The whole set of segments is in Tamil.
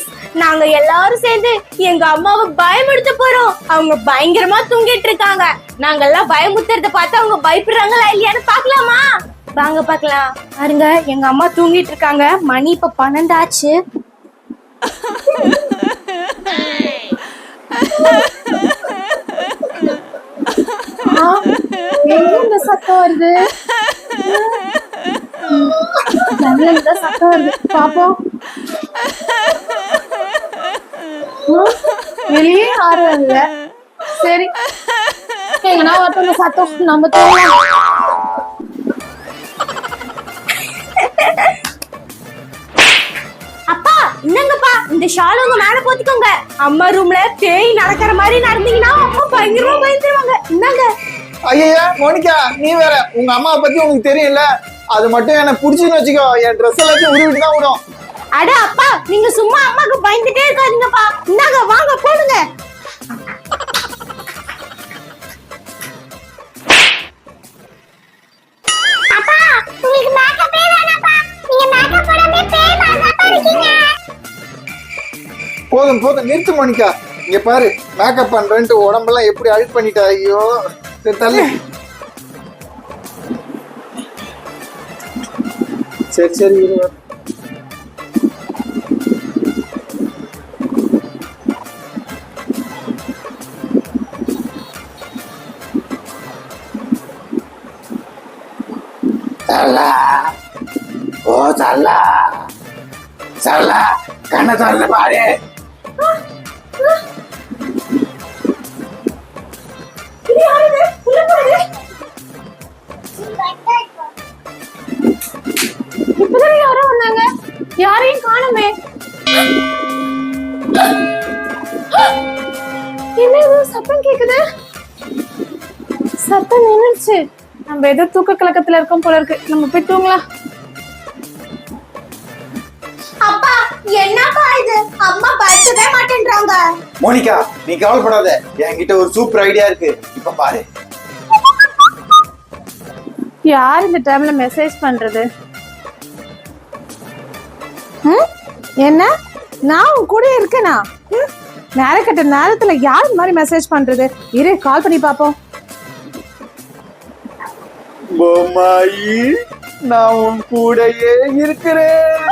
ஃப்ரெண்ட்ஸ் நாங்க எல்லாரும் சேர்ந்து எங்க அம்மாவை பயமுடுத்த போறோம். அவங்க பயங்கரமா தூங்கிட்டு இருக்காங்க. நாங்க எல்லாம் பயமுத்துறத பார்த்து அவங்க பயப்படுறாங்களா இல்லையான்னு பாக்கலாமா வாங்க பாக்கலாம் பாருங்க எங்க அம்மா தூங்கிட்டு இருக்காங்க. மணி இப்ப பன்னெண்டு ஆச்சு எங்க சத்தம் வருது? சத்தம் வருது. பாப்போம். வெளியே யாரும் இல்ல. சரி. எங்கன்னா ஒருத்தவங்க சத்தம் நம்ம தூங்கலாம். அப்பா என்னங்கப்பா? இந்த ஷால் உங்க மேல போத்திக்கோங்க. அம்மா ரூம்ல பேய் நடக்கிற மாதிரி நடந்தீங்கன்னா அம்மா பயங்கரமா பயந்துருவாங்க. என்னங்க? ஐயா மோனிகா நீ வேற. உங்க அம்மாவை பத்தி உனக்கு தெரியல அது மட்டும் எனக்கு பிடிச்சுன்னு வச்சுக்கோ. என் ட்ரெஸ் எல்லாத்தையும் உருவிட்டு தான் விடும். அட அப்பா நீங்க சும்மா அம்மாக்கு பயந்துட்டே இருக்காதீங்கப்பா. இந்தாங்க வாங்க போடுங்க. போதும் போதும். நிறுத்து மோனிகா. இங்க பாரு மேக்கப் பண்றேன்ட்டு உடம்பெல்லாம் எப்படி அழுட் பண்ணிட்டா? ஐயோ சரி தள்ளு. சரி சரி சரளா. ஓ சரளா. சரளா கண்ணை திறந்து பாரு. இது யாருது? இப்பதான் யாரோ வந்தாங்க. யாரையும் காணுமே. என்ன சத்தம் கேக்குது. சத்தம் நின்னுச்சு நம்ம ஏதோ தூக்க கலக்கத்துல இருக்கோம் போல இருக்கு. நம்ம போய் தூங்கலாம் அப்பா என்னப்பா இது? அம்மா படுத்தவே மாட்டேன்றாங்க. மோனிகா நீ கவலைப்படாத. என்கிட்ட ஒரு சூப்பர் ஐடியா இருக்கு. இப்ப பாரு. யார் இந்த டைம்ல மெசேஜ் பண்றது? ம்? என்ன? நான் உன் கூட இருக்கேனா? ம்? நேரக்கட்ட நேரத்துல யார் இந்த மாதிரி மெசேஜ் பண்றது? இரு கால் பண்ணி பாப்போம் பொம்மாயி நான் உன் கூடயே இருக்கிறேன்.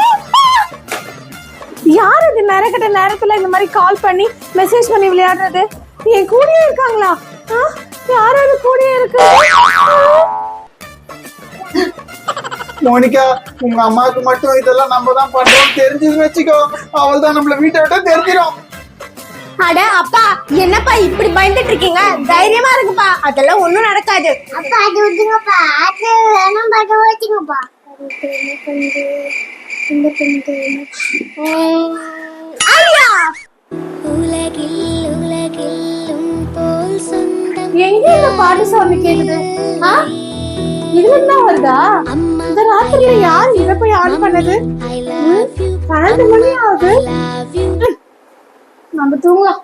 யார் இது நேரக்கட்ட நேரத்துல இந்த மாதிரி கால் பண்ணி மெசேஜ் பண்ணி விளையாடுறது? என் கூடயே இருக்காங்களா? ஆ? யார் அது கூடயே இருக்கு? மோனிகா உங்க அம்மாவுக்கு மட்டும் இதெல்லாம் நம்ம தான் பண்றோம் தெரிஞ்சதுன்னு வச்சுக்கோ. அவள் தான் நம்மள வீட்டை விட்டு தெரிஞ்சிடும் அட அப்பா என்னப்பா இப்படி பயந்துட்டு இருக்கீங்க? தைரியமா இருக்குப்பா அதெல்லாம் ஒண்ணும் நடக்காது. அப்பா அது விட்டுங்கப்பா அது வேணாம் பாட்டு ஓட்டிங்கப்பா. எங்க இந்த பாட்டு சவுண்ட் கேக்குது? ஆ? இதுல தான் வருதா? இந்த ராத்திரில யார் இத போய் ஆன் பண்ணது? பன்னெண்டு மணி ஆகுது. நம்ம தூங்கலாம்.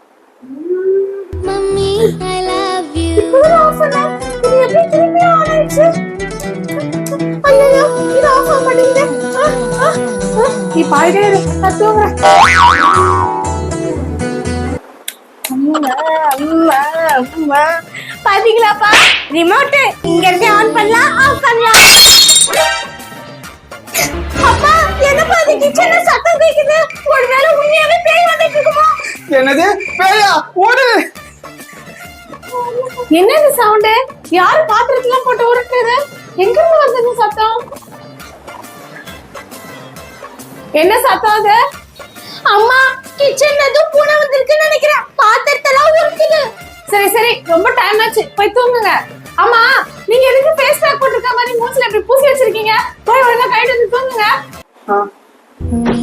மம்மி ஐ லவ் யூ இப்பதான் ஆஃப் பண்ணேன் இது எப்படி திரும்பி ஆன் ஆயிடுச்சு? ஐயோ இது ஆஃப் ஆக மாட்டேங்குது. நீ பாடிட்டே இரு. நான் தூங்குறேன். பாத்தீங்களாப்பா? ரிமோட் இங்க இருந்து ஆன் பண்ணலாம் ஆஃப் பண்ணலாம். என்னப்பா அது கிச்சன்ல சத்தம் கேக்குது? ஒருவேளை உண்மையாவே பேய் வந்துட்டு இருக்குமோ? என்னது? பேயா? ஓடு! என்ன இந்த சவுண்ட்? யாரு பாத்திரத்துல போட்டு உருட்டுறது? எங்க இருந்து வருது இந்த சத்தம்? என்ன சத்தம் அது? அம்மா கிச்சன்ல ஏதோ பூனை வந்திருக்குன்னு நினைக்கிறேன். பாத்திரத்தெல்லாம் உருட்டுது. சரி சரி ரொம்ப டைம் ஆச்சு. போய் தூங்குங்க. ஆமா நீங்க எதுக்கு ஃபேஸ் பேக் போட்டிருக்க மாதிரி மூஞ்சில இப்படி பூசி வச்சிருக்கீங்க? போய் ஒழுங்கா கைட்டு வந்து தூங்குங்க. ஆ, நீ